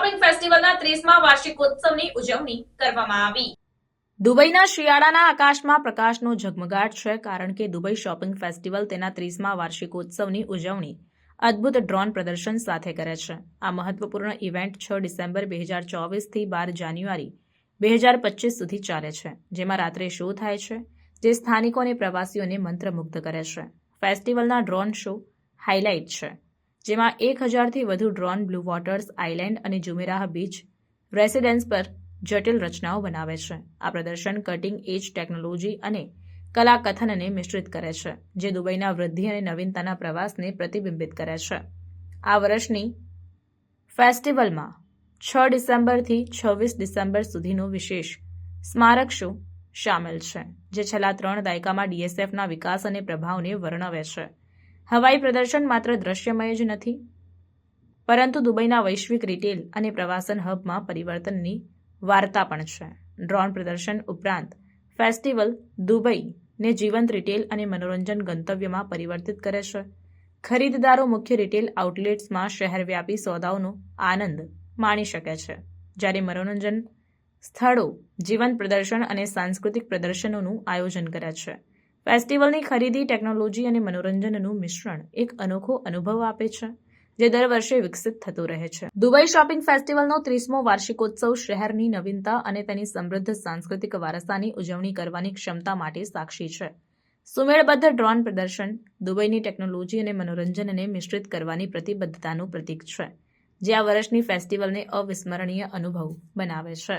Shopping ફેસ્ટિવલના ત્રીસમા વાર્ષિકોત્સવની ઉજવણી કરવામાં આવી. દુબઈના શિયાળાના આકાશમાં પ્રકાશનો ઝગમગાટ છે કારણ કે દુબઈ શોપિંગ ફેસ્ટિવલ તેના ત્રીસમા વાર્ષિકોત્સવની ઉજવણી અદ્ભુત ડ્રોન પ્રદર્શન સાથે કરે છે. આ મહત્વપૂર્ણ ઇવેન્ટ છ ડિસેમ્બર બે હજાર ચોવીસથી બાર જાન્યુઆરી બે હજાર પચીસ સુધી ચાલે છે, જેમાં રાત્રે શો થાય છે, જે સ્થાનિકો અને પ્રવાસીઓને મંત્રમુગ્ધ કરે છે. ફેસ્ટિવલના ડ્રોન શો હાઇલાઇટ છે. જેમાં એક હજારથી વધુ ડ્રોન, બ્લુ વોટર્સ, આઇલેન્ડ અને જુમેરાહ બીચ રેસિડેન્સ પર જટિલ રચનાઓ બનાવે છે. આ પ્રદર્શન કટિંગ એજ ટેકનોલોજી અને કલાકથનને મિશ્રિત કરે છે, જે દુબઈના વૃદ્ધિ અને નવીનતાના પ્રવાસને પ્રતિબિંબિત કરે છે. આ વર્ષની ફેસ્ટિવલમાં છ ડિસેમ્બરથી છવ્વીસ ડિસેમ્બર સુધીનો વિશેષ સ્મારક શો? સામેલ છે, જે છેલ્લા ત્રણ દાયકામાં ડીએસએફના વિકાસ અને પ્રભાવને વર્ણવે છે. હવાઈ પ્રદર્શન માત્ર દ્રશ્યમય જ નથી, પરંતુ દુબઈના વૈશ્વિક રિટેલ અને પ્રવાસન હબમાં પરિવર્તનની વાર્તા પણ છે. ડ્રોન પ્રદર્શન ઉપરાંત ફેસ્ટિવલ દુબઈને જીવંત રિટેલ અને મનોરંજન ગંતવ્યમાં પરિવર્તિત કરે છે. ખરીદદારો મુખ્ય રિટેલ આઉટલેટ્સમાં શહેરવ્યાપી સોદાઓનો આનંદ માણી શકે છે. જ્યારે મનોરંજન સ્થળો જીવંત પ્રદર્શન અને સાંસ્કૃતિક પ્રદર્શનોનું આયોજન કરે છે. ફેસ્ટિવલની ખરીદી, ટેકનોલોજી અને મનોરંજનનું મિશ્રણ એક અનોખો અનુભવ આપે છે, જે દર વર્ષે વિકસિત થતું રહે છે. દુબઈ શોપિંગ ફેસ્ટિવલનો ત્રીસમો વાર્ષિકોત્સવ શહેરની નવીનતા અને તેની સમૃદ્ધ સાંસ્કૃતિક વારસાની ઉજવણી કરવાની ક્ષમતા માટે સાક્ષી છે. સુમેળબદ્ધ ડ્રોન પ્રદર્શન, દુબઈની ટેકનોલોજી અને મનોરંજનને મિશ્રિત કરવાની પ્રતિબદ્ધતાનું પ્રતીક છે, જે આ વર્ષની ફેસ્ટિવલને અવિસ્મરણીય અનુભવ બનાવે છે.